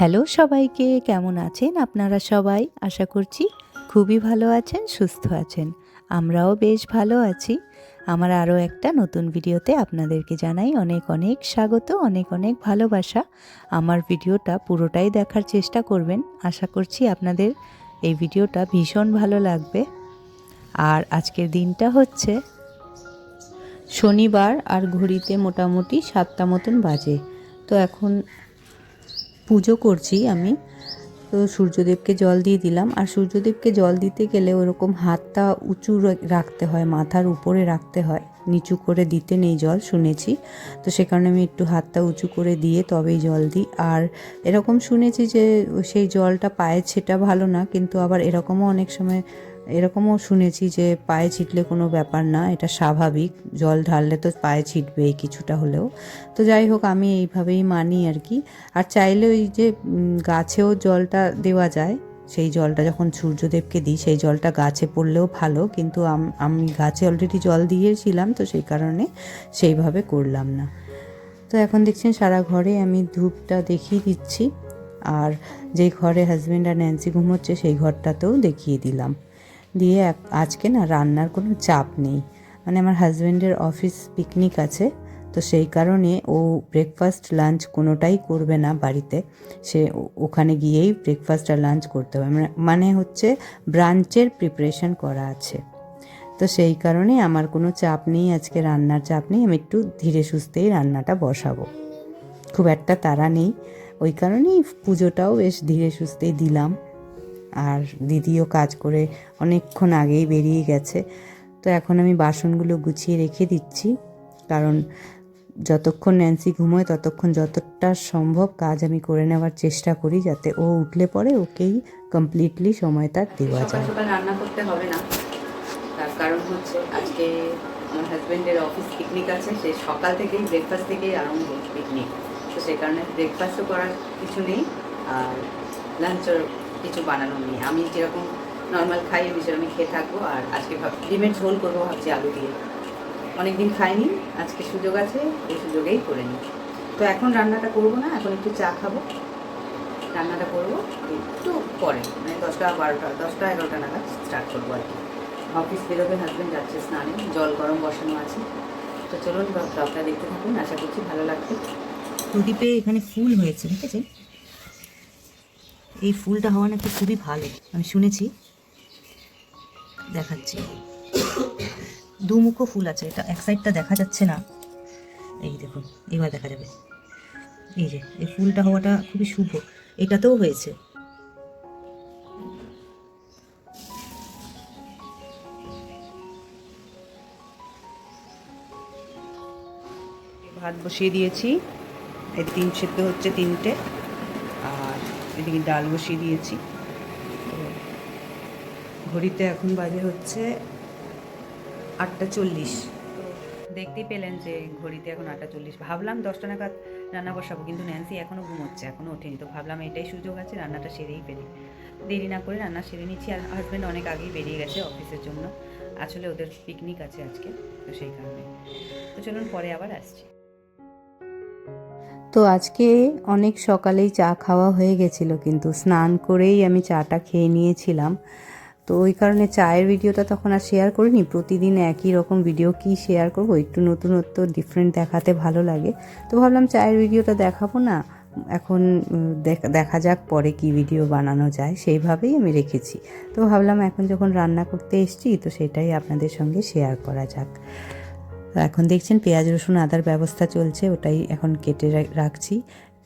Hello সবাইকে, কেমন আছেন আপনারা সবাই? আশা করছি খুবই ভালো আছেন, সুস্থ আছেন। আমরাও বেশ ভালো আছি। আমার আরও একটা নতুন ভিডিওতে আপনাদেরকে জানাই অনেক অনেক স্বাগত, অনেক অনেক ভালোবাসা। আমার ভিডিওটা পুরোটাই দেখার চেষ্টা করবেন। আশা করছি আপনাদের এই ভিডিওটা ভীষণ ভালো লাগবে। আর আজকের দিনটা হচ্ছে শনিবার আর ঘড়িতে মোটামুটি সাতটা মতন বাজে। তো এখন পুজো করছি আমি। তো সূর্যদেবকে জল দিয়ে দিলাম। আর সূর্যদেবকে জল দিতে গেলে ওরকম হাতটা উঁচু রাখতে হয়, মাথার উপরে রাখতে হয়। নিচু করে দিতে নেই জল, শুনেছি। তো সে কারণে আমি একটু হাতটা উঁচু করে দিয়ে তবেই জল দিই। আর এরকম শুনেছি যে, সেই জলটা পায়ে সেটা ভালো না, কিন্তু আবার এরকমও অনেক সময় এরকমও শুনেছি যে পায়ে ছিটলে কোনো ব্যাপার না, এটা স্বাভাবিক। জল ঢাললে তো পায়ে ছিটবেই কিছুটা হলেও। তো যাই হোক, আমি এইভাবেই মানি আর কি। আর চাইলে ওই যে গাছেও জলটা দেওয়া যায়। সেই জলটা যখন সূর্যদেবকে দিই, সেই জলটা গাছে পড়লেও ভালো। কিন্তু আমি গাছে অলরেডি জল দিয়েছিলাম, তো সেই কারণে সেইভাবে করলাম না। তো এখন দেখছেন, সারা ঘরে আমি ধূপটা দেখিয়ে দিচ্ছি। আর যেই ঘরে হাজব্যান্ড আর ন্যান্সি ঘুমোচ্ছে, সেই ঘরটাতেও দেখিয়ে দিলাম। দিয়ে আজকে না রান্নার কোনো চাপ নেই। মানে আমার হাজব্যান্ডের অফিস পিকনিক আছে, তো সেই কারণে ও ব্রেকফাস্ট লাঞ্চ কোনোটাই করবে না বাড়িতে। সে ওখানে গিয়েই ব্রেকফাস্ট আর লাঞ্চ করতে হবে। মানে- মানে হচ্ছে ব্রাঞ্চের প্রিপারেশন করা আছে। তো সেই কারণে আমার কোনো চাপ নেই, আজকে রান্নার চাপ নেই। আমি একটু ধীরে সুস্থেই রান্নাটা বসাবো। খুব একটা তাড়া নেই। ওই কারণেই পুজোটাও বেশ ধীরে সুস্থেই দিলাম। আর দিদিও কাজ করে অনেকক্ষণ আগেই বেরিয়ে গেছে। তো এখন আমি বাসনগুলো গুছিয়ে রেখে দিচ্ছি। কারণ যতক্ষণ ন্যান্সি ঘুমোয় ততক্ষণ যতটা সম্ভব কাজ আমি করে নেওয়ার চেষ্টা করি যাতে ও উঠলে পরে ওকেই কমপ্লিটলি সময় তার দেওয়া যায়। সকাল রান্না করতে হবে না। তার কারণ হচ্ছে আজকে আমার হাজব্যান্ডের অফিস পিকনিক আছে। সে সকাল থেকেই ব্রেকফাস্ট থেকেই আরম্ভ পিকনিক তো সেই কারণে ব্রেকফাস্টও করার কিছু নেই। আর লাঞ্চের কিছু বানানো নেই। আমি যেরকম নর্মাল খাই আমি সেরকম খেয়ে থাকব। আর আজকে ভাব, ডিমের ঝোল করব ভাবছি আলু দিয়ে। অনেকদিন খাইনি, আজকে সুযোগ আছে, এই সুযোগেই করে নিই। তো এখন রান্নাটা করব না, এখন একটু চা খাব। রান্নাটা করব, একটু পরে মানে দশটা বারোটা, দশটা এগারোটা নাগাদ স্টার্ট করব আর কি। অফিস বেরোবে হাজব্যান্ড যাচ্ছে স্নানে, জল গরম বসানো আছে। তো চলুন, ব্লগটা দেখতে থাকুন, আশা করছি ভালো লাগবে। প্রদীপে এখানে ফুল হয়েছে, দেখেছেন? এই ফুলটা হওয়া নাকি খুবই ভালো। আমি শুনেছি। দেখাচ্ছি। দুমুখো ফুল আছে। এটা এক সাইডটা দেখা যাচ্ছে না। এই দেখুন, এবার দেখা যাবে। এই যে, এই ফুলটা হওয়াটা খুবই শুভ। এটাতেও হয়েছে। ভাত বসিয়ে দিয়েছি। এই তিন সেদ্ধ হচ্ছে তিনটে। এদিকে ডাল বসিয়ে দিয়েছি। তো ঘড়িতে এখন বাজে হচ্ছে আটটা চল্লিশ। দেখতেই পেলেন যে ঘড়িতে এখন আটটা চল্লিশ। ভাবলাম দশটা নাগাদ রান্না বসাবো, কিন্তু ন্যান্সি এখনও ঘুমোচ্ছে এখনও ওঠেনি। তো ভাবলাম এটাই সুযোগ আছে, রান্নাটা সেরেই ফেলি। দেরি না করে রান্না সেরে নিচ্ছি। আর হাজব্যান্ড অনেক আগেই বেরিয়ে গেছে অফিসের জন্য। আসলে ওদের পিকনিক আছে আজকে, তো সেই কারণে। তো চলুন পরে আবার আসছি। তো আজকে অনেক সকালেই চা খাওয়া হয়ে গেছিল, কিন্তু স্নান করেই আমি চাটা খেয়ে নিয়েছিলাম। তো ওই কারণে চায়ের ভিডিওটা তখন আর শেয়ার করিনি, প্রতিদিন একই রকম ভিডিও কি শেয়ার করব, একটু নতুনত্ব ডিফারেন্ট দেখাতে ভালো লাগে। তো ভাবলাম চায়ের ভিডিওটা দেখাবো না, এখন দেখা যাক পরে কি ভিডিও বানানো যায়, সেইভাবেই আমি রেখেছি। তো ভাবলাম এখন যখন রান্না করতে এসেছি, তো সেটাই আপনাদের সঙ্গে শেয়ার করা যাক। তো এখন দেখছেন পেঁয়াজ, রসুন, আদার ব্যবস্থা চলছে, ওটাই এখন কেটে রাখছি।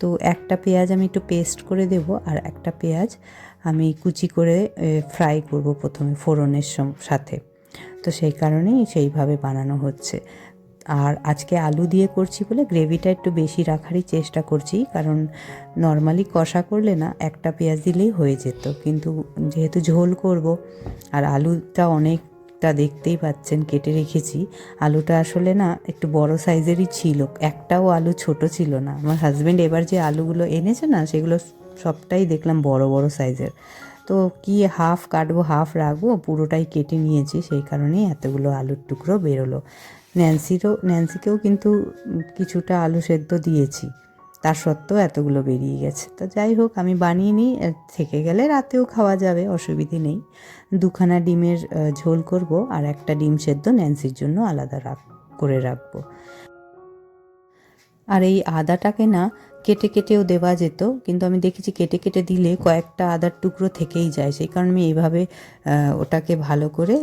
তো একটা পেঁয়াজ আমি একটু পেস্ট করে দেব আর একটা পেঁয়াজ আমি কুচি করে ফ্রাই করব প্রথমে ফোড়নের সাথে। তো সেই কারণেই সেইভাবে বানানো হচ্ছে। আর আজকে আলু দিয়ে করছি বলে গ্রেভিটা একটু বেশি রাখারই চেষ্টা করছি, কারণ নর্মালি কষা করলে না একটা পেঁয়াজ দিলেই হয়ে যেত। কিন্তু যেহেতু ঝোল করব আর আলুটা অনেকটা দেখতেই পাচ্ছেন, কেটে রেখেছি। আলুটা আসলে না একটু বড় সাইজেরই ছিল, একটাও আলু ছোট ছিল না। আমার হাজব্যান্ড এবার যে আলুগুলো এনেছে না, সেগুলো সবটাই দেখলাম বড় বড় সাইজের। তো কি হাফ কাটবো হাফ রাখব, পুরোটাই কেটে নিয়েছি, সেই কারণেই এতগুলো আলুর টুকরো বেরোলো। ন্যান্সিরও ন্যান্সিকেও কিন্তু কিছুটা আলু সেদ্ধ দিয়েছি। তার সত্ত্বেও এতগুলো বেরিয়ে গেছে। তো যাই হোক, আমি বানিয়ে নিই থেকে গেলে রাতেও খাওয়া যাবে, অসুবিধে নেই। দুখানা ডিমের ঝোল করব আর একটা ডিম সেদ্ধ ন্যান্সির জন্য আলাদা রাখ, করে রাখব। আর এই আদাটাকে না কেটে কেটেও দেওয়া যেত, কিন্তু আমি দেখেছি কেটে কেটে দিলে কয়েকটা আদার টুকরো থেকেই যায়। সেই কারণে আমি এইভাবে ওটাকে ভালো করে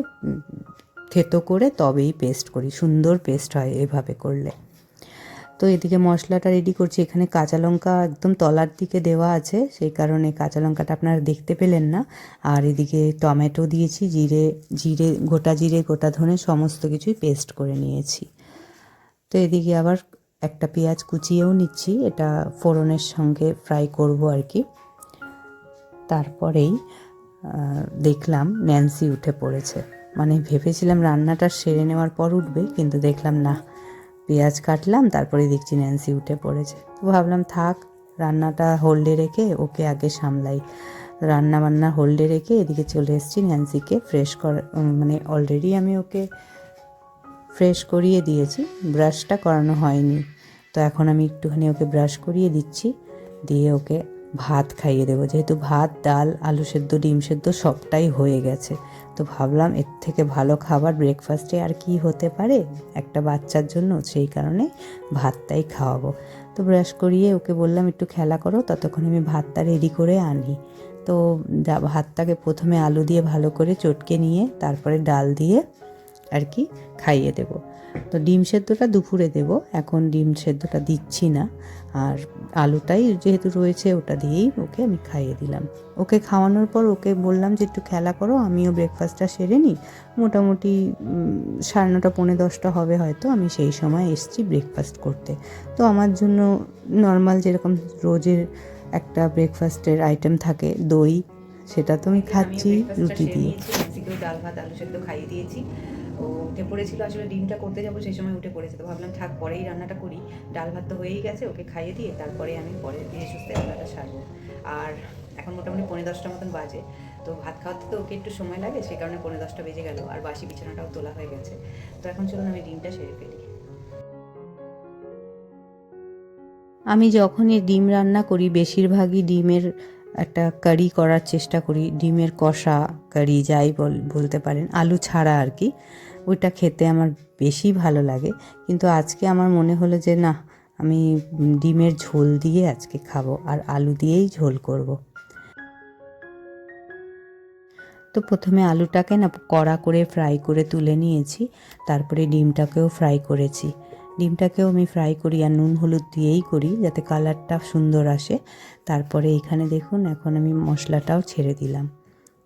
থেতো করে তবেই পেস্ট করি, সুন্দর পেস্ট হয় এভাবে করলে। তো এদিকে মশলাটা রেডি করছি। এখানে কাঁচা লঙ্কা একদম তলার দিকে দেওয়া আছে, সেই কারণে কাঁচা লঙ্কাটা আপনারা দেখতে পেলেন না। আর এদিকে টমেটো দিয়েছি, জিরে জিরে, গোটা জিরে, গোটা ধনে সমস্ত কিছুই পেস্ট করে নিয়েছি। তো এদিকে আবার একটা পেঁয়াজ কুচিয়েও নিচ্ছি, এটা ফোড়নের সঙ্গে ফ্রাই করব আর কি। তারপরেই দেখলাম ন্যান্সি উঠে পড়েছে। মানে ভেবেছিলাম রান্নাটা সেরে নেওয়ার পর উঠবে, কিন্তু দেখলাম না। পেঁয়াজ কাটলাম, তারপরে দেখছি ন্যান্সি উঠে পড়েছে। তো ভাবলাম, থাক, রান্নাটা হোল্ডে রেখে ওকে আগে সামলাই। রান্না বান্না হোল্ডে রেখে এদিকে চলে এসেছি ন্যান্সিকে ফ্রেশ কর মানে অলরেডি আমি ওকে ফ্রেশ করিয়ে দিয়েছি। ব্রাশটা করানো হয়নি। তো এখন আমি একটুখানি ওকে ব্রাশ করিয়ে দিচ্ছি। দিয়ে ওকে ভাত খাইয়ে দেবো। যেহেতু ভাত, ডাল, আলু সেদ্ধ, ডিম সেদ্ধ সবটাই হয়ে গেছে। তো ভাবলাম এর থেকে ভালো খাবার ব্রেকফাস্টে আর কি হতে পারে? একটা বাচ্চার জন্য, সেই কারণে ভাতটাই খাওয়াবো। তো ব্রাশ করিয়ে ওকে বললাম, একটু খেলা করো, ততক্ষণ আমি ভাতটা রেডি করে আনি। তো ভাতটাকে প্রথমে আলু দিয়ে ভালো করে চটকে নিয়ে, তারপরে ডাল দিয়ে আর কি খাইয়ে দেব। তো ডিম সেদ্ধটা দুপুরে দেব। এখন ডিম সেদ্ধটা দিচ্ছি না। আর আলুটাই যেহেতু রয়েছে ওটা দিয়েই ওকে আমি খাইয়ে দিলাম। ওকে খাওয়ানোর পর ওকে বললাম যে একটু খেলা করো আমিও ব্রেকফাস্টটা সেরে নিই। মোটামুটি সাড়ে নটা পৌনে দশটা হবে হয়তো। আমি সেই সময় এসছি ব্রেকফাস্ট করতে। তো আমার জন্য নর্মাল যেরকম রোজের একটা ব্রেকফাস্টের আইটেম থাকে দই সেটা তো আমি খাচ্ছি রুটি দিয়ে। ডাল ভাত আলু সেদ্ধ খাইয়ে দিয়েছি। ও উঠে পড়েছিল, আসলে ডিমটা করতে যাব, সেই সময় উঠে পড়েছে। তো ভাবলাম, থাক, পরেই রান্নাটা করি। ডাল ভাত তো হয়েই গেছে, ওকে খাইয়ে দিয়ে তারপরে আমি পরে ধীরে সুস্থে রান্নাটা সারবো। আর এখন মোটামুটি পৌনে দশটার মতন বাজে। তো ভাত খাওয়াতে তো ওকে একটু সময় লাগে সেই কারণে পৌনে দশটা বেজে গেল, আর বাসি বিছানাটাও তোলা হয়ে গেছে। তো এখন চলুন, আমি ডিমটা সেরে ফেলি। আমি যখনই ডিম রান্না করি, বেশিরভাগই ডিমের একটা কারি করার চেষ্টা করি, ডিমের কষা কারি যাই বল, বলতে পারেন, আলু ছাড়া আর কি। ওইটা খেতে আমার বেশি ভালো লাগে। কিন্তু আজকে আমার মনে হলো যে, না, আমি ডিমের ঝোল দিয়ে আজকে খাব আর আলু দিয়েই ঝোল করব। তো প্রথমে আলুটাকে না কড়া করে ফ্রাই করে তুলে নিয়েছি। তারপরে ডিমটাকেও ফ্রাই করেছি। ডিমটাকেও আমি ফ্রাই করি আর নুন, হলুদ দিয়েই করি যাতে কালারটা সুন্দর আসে। তারপরে এখানে দেখুন, এখন আমি মশলাটাও ছেড়ে দিলাম।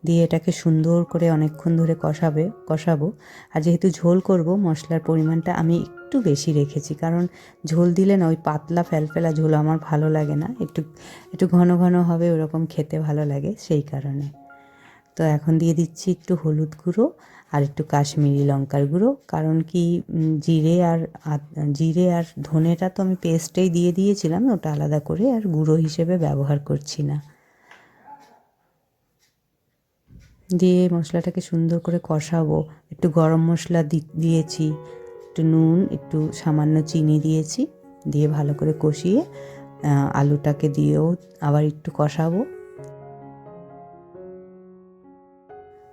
দিয়ে এটাকে সুন্দর করে অনেকক্ষণ ধরে কষাবে, কষাবো। আর যেহেতু ঝোল করব, মশলার পরিমাণটা আমি একটু বেশি রেখেছি। কারণ ঝোল দিলে না, ওই পাতলা ফেলফেলা ঝোল আমার ভালো লাগে না। একটু একটু ঘন ঘন হবে, ওরকম খেতে ভালো লাগে সেই কারণে। তো এখন দিয়ে দিচ্ছি একটু হলুদ গুঁড়ো আর একটু কাশ্মীরি লঙ্কার গুঁড়ো। কারণ কি জিরে আর জিরে আর ধনেটা তো আমি পেস্টেই দিয়ে দিয়েছিলাম, ওটা আলাদা করে আর গুঁড়ো হিসেবে ব্যবহার করছি না। দিয়ে মশলাটাকে সুন্দর করে কষাবো। একটু গরম মশলা দিয়েছি, একটু নুন, একটু সামান্য চিনি দিয়েছি, দিয়ে ভালো করে কষিয়ে আলুটাকে দিয়েও আবার একটু কষাবো।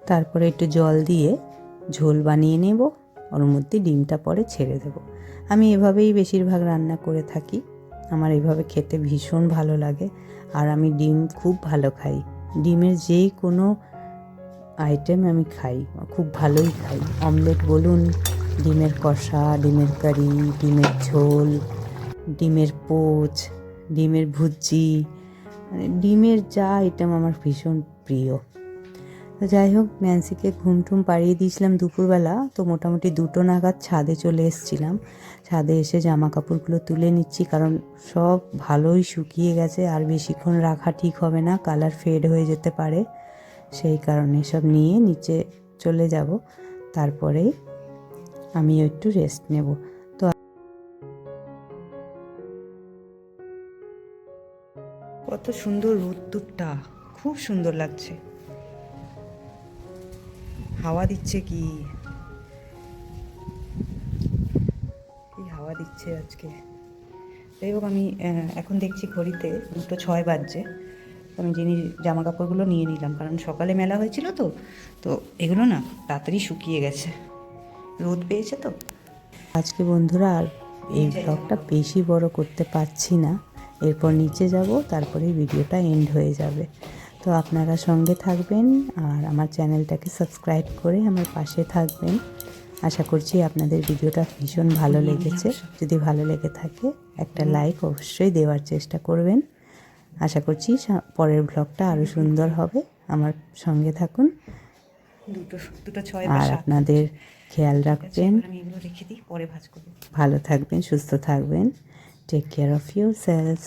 তারপরে একটু জল দিয়ে ঝোল বানিয়ে নেব, ওর মধ্যে ডিমটা পরে ছেড়ে দেব। আমি এভাবেই বেশিরভাগ রান্না করে থাকি। আমার এভাবে খেতে ভীষণ ভালো লাগে আর আমি ডিম খুব ভালো খাই। ডিমের যে কোনো আইটেম আমি খাই, খুব ভালোই খাই। অমলেট বলুন, ডিমের কষা, ডিমের কারি, ডিমের ঝোল, ডিমের পোচ, ডিমের ভুজি মানে ডিমের যা আইটেম আমার ভীষণ প্রিয়। তো যাই হোক ন্যান্সিকে ঘুম টুম পাড়িয়ে দিয়েছিলাম দুপুরবেলা। তো মোটামুটি দুটো নাগাদ ছাদে চলে এসেছিলাম। ছাদে এসে জামা কাপড়গুলো তুলে নিচ্ছি, কারণ সব ভালোই শুকিয়ে গেছে। আর বেশিক্ষণ রাখা ঠিক হবে না, কালার ফেড হয়ে যেতে পারে। সেই কারণে সব নিয়ে নিচে চলে যাব। তারপরেই আমি একটু রেস্ট নেব। তো কত সুন্দর রোদ্দুরটা। খুব সুন্দর লাগছে। হাওয়া দিচ্ছে কি? কি হাওয়া দিচ্ছে আজকে? যাই হোক আমি এখন দেখছি ঘড়িতে দুটো ছয় বাজছে। আমি জিনিস জামা কাপড়গুলো নিয়ে নিলাম। কারণ সকালে মেলা হয়েছিল তো তো এগুলো না তাড়াতাড়ি শুকিয়ে গেছে। রোদ পেয়েছে তো? আজকে বন্ধুরা আর এই ব্লগটা বেশি বড় করতে পারছি না। এরপর নিচে যাব তারপরে ভিডিওটা এন্ড হয়ে যাবে। তো আপনারা সঙ্গে থাকবেন আর আমার চ্যানেলটাকে সাবস্ক্রাইব করে আমার পাশে থাকবেন। আশা করছি আপনাদের ভিডিওটা ভীষণ ভালো লেগেছে। যদি ভালো লেগে থাকে একটা লাইক অবশ্যই দেওয়ার চেষ্টা করবেন। আশা করছি পরের ব্লগটা আরও সুন্দর হবে। আমার সঙ্গে থাকুন। দুটো দুটো ছয় আর আপনাদের খেয়াল রাখবেন। ভালো থাকবেন সুস্থ থাকবেন। Take care of yourselves